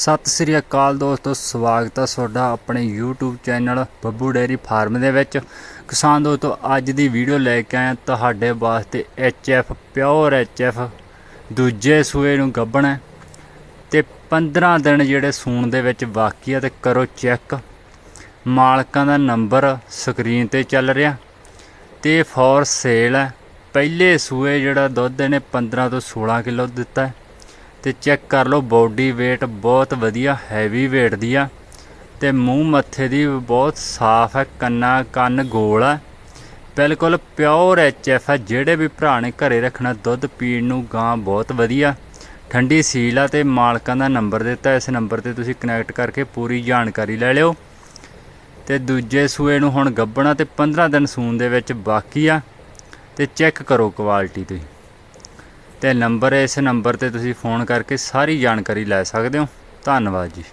ਸਤਿ ਸ੍ਰੀ ਅਕਾਲ ਦੋਸਤੋ, ਸਵਾਗਤ ਹੈ ਤੁਹਾਡਾ ਆਪਣੇ YouTube channel Babbu dairy farm ਦੇ ਵਿੱਚ। ਕਿਸਾਨ ਦੋਸਤੋ, ਅੱਜ ਦੀ ਵੀਡੀਓ ਲੈ ਕੇ ਆਇਆ ਤੁਹਾਡੇ ਵਾਸਤੇ HF ਪਿਓਰ HF ਦੂਜੇ ਸੂਏ ਨੂੰ ਗੱਭਣਾ ਤੇ 15 ਦਿਨ ਜਿਹੜੇ ਸੂਣ ਦੇ ਵਿੱਚ ਬਾਕੀ ਆ ਤੇ ਕਰੋ ਚੈੱਕ। ਮਾਲਕਾਂ ਦਾ ਨੰਬਰ ਸਕਰੀਨ ਤੇ ਚੱਲ ਰਿਹਾ। ਤੇ ਫੋਰ ਸੇਲ ਹੈ ਪਹਿਲੇ ਸੂਏ ਜਿਹੜਾ ਦੁੱਧ ਇਹਨੇ 15 ਤੋਂ 16 ਕਿਲੋ ਦਿੱਤਾ। ਹੈ ਤੇ ਚੈੱਕ ਕਰ ਲਓ ਬੋਡੀ weight ਬਹੁਤ ਵਧੀਆ ਹੈਵੀ weight ਦੀ ਆ। ਤੇ ਮੂੰਹ ਮੱਥੇ ਦੀ ਬਹੁਤ ਸਾਫ਼ ਹੈ, ਕੰਨਾ ਕੰਨ ਗੋਲ ਆ। ਬਿਲਕੁਲ ਪਿਓਰ ਐਚਐਫ ਆ, ਜਿਹੜੇ ਵੀ ਭਰਾ ਨੇ ਘਰੇ ਰੱਖਣਾ ਦੁੱਧ ਪੀਣ ਨੂੰ, ਗਾਂ ਬਹੁਤ ਵਧੀਆ। ਠੰਡੀ ਸੀਲ ਆ ਤੇ ਮਾਲਕਾਂ ਦਾ ਨੰਬਰ ਦਿੱਤਾ, ਇਸ ਨੰਬਰ ਤੇ ਤੁਸੀਂ ਕਨੈਕਟ ਕਰਕੇ ਪੂਰੀ ਜਾਣਕਾਰੀ ਲੈ ਲਿਓ। ਤੇ ਦੂਜੇ ਸੂਏ ਨੂੰ ਹੁਣ ਗੱਬਣਾ ਤੇ 15 ਦਿਨ ਸੂਣ ਦੇ ਵਿੱਚ ਬਾਕੀ ਆ। ਤੇ ਚੈੱਕ ਕਰੋ ਕੁਆਲਿਟੀ ਤੁਸੀਂ। ਤੇ ਨੰਬਰ ਇਸ ਨੰਬਰ ਤੇ ਤੁਸੀਂ ਫੋਨ ਕਰਕੇ ਸਾਰੀ ਜਾਣਕਾਰੀ ਲੈ ਸਕਦੇ ਹੋ। ਧੰਨਵਾਦ ਜੀ।